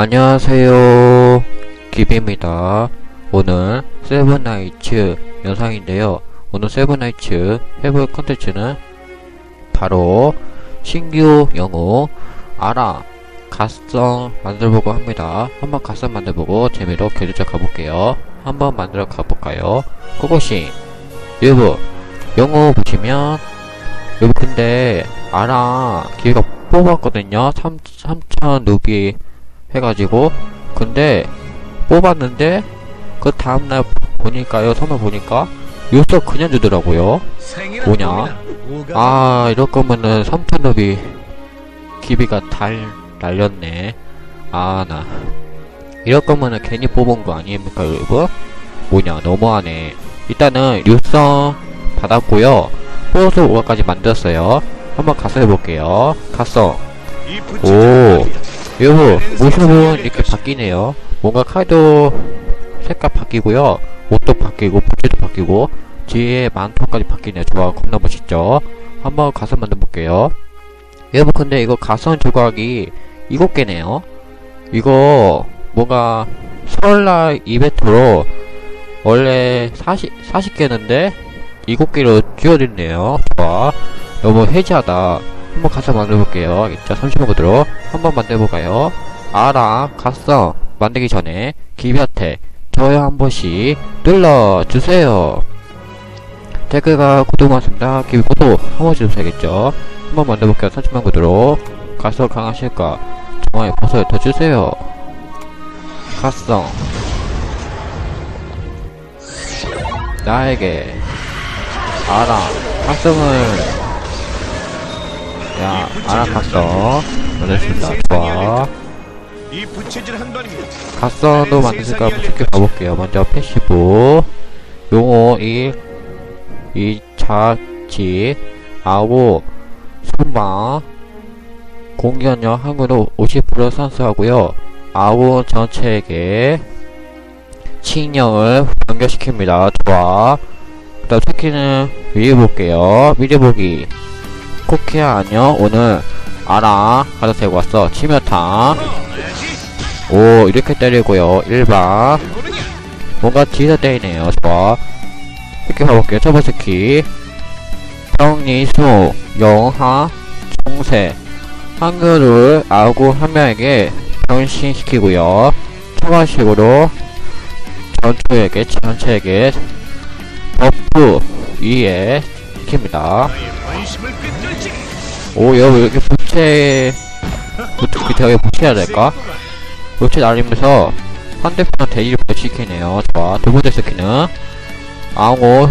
안녕하세요. 기비입니다. 오늘 세븐나이츠 영상인데요. 오늘 세븐나이츠 해볼 컨텐츠는 바로 신규 영웅 아라 갓성 만들어보고 합니다. 한번 갓성 만들어보고 재미로 계속해 가볼게요. 한번 만들어 가볼까요? 고고싱 여러분 영웅 보시면 여러분 근데 아라 기회가 뽑았거든요. 3, 3천 루비 해가지고 근데 뽑았는데 그 다음날 보니까요 선물 보니까 요서 그냥 주더라고요. 뭐냐? 아 이럴 거면은 3천업이 기비가 달 날렸네. 아 나. 이럴 거면은 괜히 뽑은 거 아닙니까 여러분? 뭐냐 너무하네. 일단은 육성 받았고요. 보너스 5가까지 만들었어요. 한번 가서 해볼게요. 가서 오 여러분 모습은 이렇게 바뀌네요. 뭔가 카드 색깔 바뀌고요. 옷도 바뀌고 바지도 바뀌고 뒤에 만토까지 바뀌네요. 좋아 겁나 멋있죠? 한번 가서 만들어볼게요. 여러분 근데 이거 가선 조각이 7개네요. 이거 뭔가 설날 이벤트로 원래 40, 40개였는데 7개로 줄어들네요. 좋아. 너무 해지하다 한번 가서 만들어볼게요. 30분 보도록 한번 만들어볼까요? 아랑 갔어 만들기 전에 기비한테 좋아요 한 번씩 눌러주세요. 댓글과 구독 많습니다. 기비 구독 한 번씩 주셔야겠죠? 한번 만들어볼게요. 30분 보도록 가서 강하실까? 좋아요 버섯 더 주세요. 갔어 나에게 아랑 가슴을 야, 알아봤어. 만들었습니다. 좋아. 갓선도 만드실까 쉽게 가볼게요. 먼저 패시브, 용어 1, 2차치, 아우, 선방, 공격력 항으로 50% 선수하고요. 아우 전체에게 칭령을 연결시킵니다. 좋아. 그 다음 새끼는 미리 볼게요. 미리 보기. 쿠키야 안녕 오늘 아라 가서 들고 왔어. 치명타. 오 이렇게 때리고요. 일반 뭔가 뒤에서 때리네요 좋아 이렇게 가볼게요. 첫 번째 키. 평리수 영하 총세. 한글을 아구 한 명에게 변신시키고요. 초과식으로 전투에게 전체에게 버프 위에 시킵니다 오, 여기 이렇게 부채, 부채, 되게 부채해야 될까? 부채 날리면서 상대편 대지를 부시키네요. 좋아. 두 번째 스키는 아고,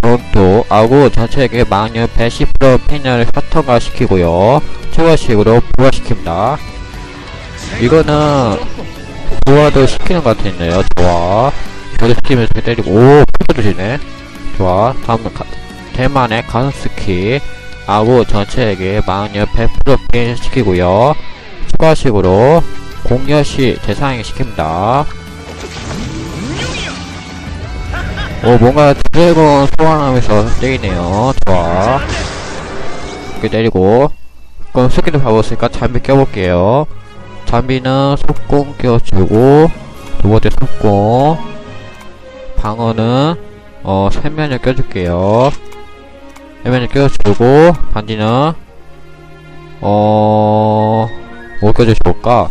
동도, 아고 전체에게 망령 110% 패널을 사턴화 시키고요. 최고식으로 부활시킵니다. 이거는, 부활도 시키는 것 같은데요. 좋아. 부활 시키면서 때리고, 오, 풀도 주시네. 좋아. 다음은 가, 대만의 가슴 스키. 아구 전체에게 망령 100% 피해시키고요. 추가식으로 공여시 대상에 시킵니다. 오 뭔가 드래곤 소환하면서 때리네요. 좋아. 이렇게 때리고 그럼 스킬을 봐봤으니까 잠비 껴볼게요. 잠비는 속공 껴주고 두 번째 속공 방어는 어 세면을 껴줄게요. 해면을 껴주고 반지는 어... 뭘 껴주실까?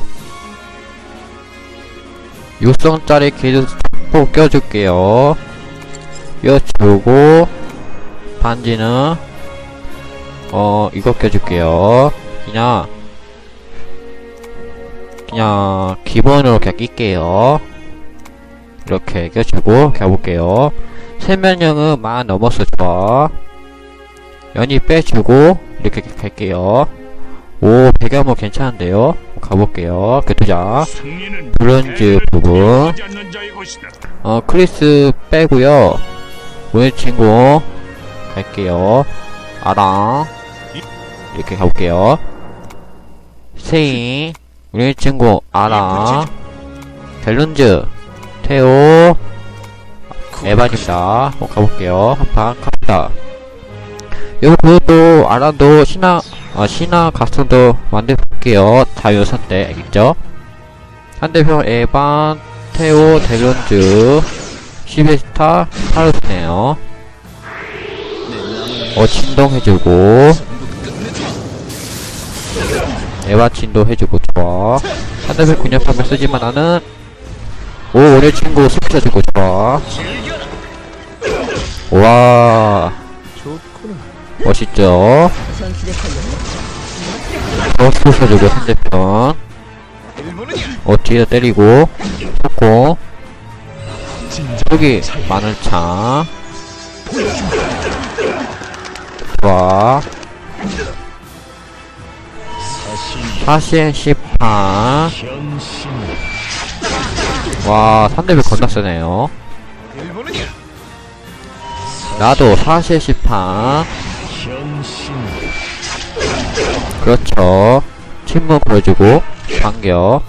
육성짜리 기준 촉보 껴줄게요. 껴주고 반지는 어... 이거 껴줄게요. 그냥 그냥 기본으로 그냥 낄게요. 이렇게 껴주고 가볼게요. 세면형은 만 넘었어 좋아 연이 빼주고 이렇게 갈게요. 오 배경은 괜찮은데요? 가볼게요. 승리는 브론즈 부분. 어 크리스 빼고요. 오늘 친구 갈게요. 아랑 이렇게 가볼게요. 세인 우리 친구 아랑 델룬즈. 테오 에반입니다. 어, 가볼게요. 한판 갑니다 여기 그것도 아란도 신화 아 신화 가스도 만들어볼게요 자유선 때 알겠죠? 상대편 에반, 테오, 데론즈, 시베스타, 카르스네요. 어, 진동해주고, 에바 진동해주고, 좋아. 상대편 근접하면 쓰지만 나는, 오, 오늘 친구 스피쳐주고, 좋아. 와, 멋있죠? 더 쑤셔주고, 상대편. 일본은 어, 뒤에다 때리고, 좋고, 저기, 마늘차. 좋아. 사시엔 시판. 와, 3대비 겁나 세네요. 일본은 나도 사시엔 시판. 그렇죠. 침묵 보여주고, 반격.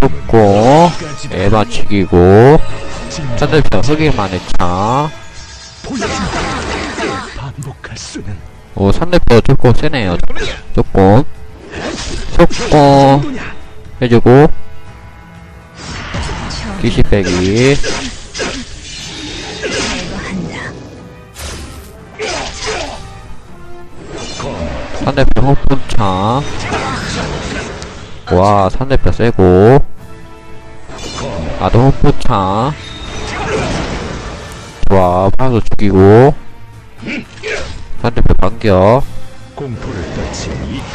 쏟고, 흑인 마늘차. 반복할 수는 오, 상대편 조금 세네요. 조금. 조금. 해주고. 기시 빼기. 상대편 호품창. 와, 상대편 세고. 나도 호품창. 좋아, 파도 죽이고. 상대편 반격.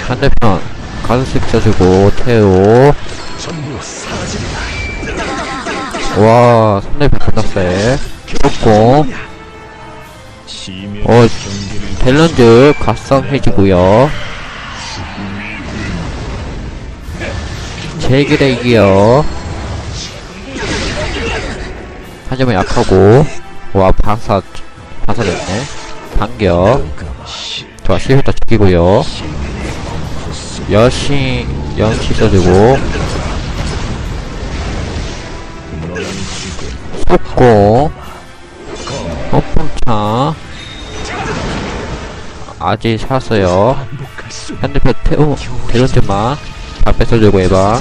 상대편 가슴씩 쳐주고 태우. 와 상대편 좋고 시면 어 탤런트 가성 해주고요. 제기대기요. 하지만 약하고. 와 방사 방사됐네. 반격 좋아 시부터 죽이고요. 여시 연시 써주고. 속고 허풍차 아직 샀어요. 핸드폰 태우 대론트만 다 뺏어주고 해봐.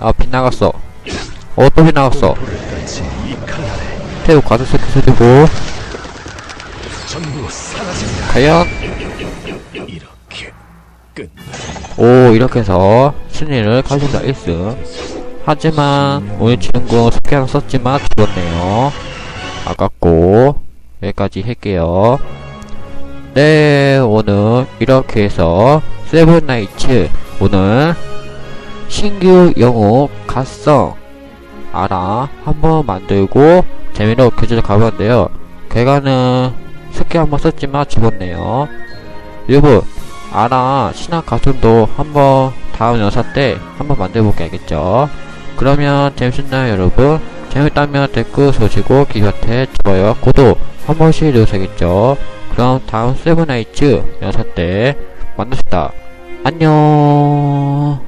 아 빗나갔어. 어또 빗나갔어. 태우 가슴 세트 써주고. 과연. 오 이렇게 해서 승리를 가져다 1승. 하지만 오늘 친구 스캐너 썼지만 죽었네요 아깝고 여기까지 할게요 네 오늘 이렇게 해서 세븐나이츠 오늘 신규 영웅 갓성 아라 한번 만들고 재미로 교재를 가봤는데요 걔가는 스캐 한번 썼지만 죽었네요 여러분 아라 신학 가슴도 한번 다음 영상 때 한번 만들어볼게 알겠죠? 그러면 재밌었나요 여러분? 재밌다면 댓글 써주고 기사태 좋아요. 구독. 한 번씩 누르셔야겠죠? 그럼 다음 세븐나이츠 영상 때 만납시다. 안녕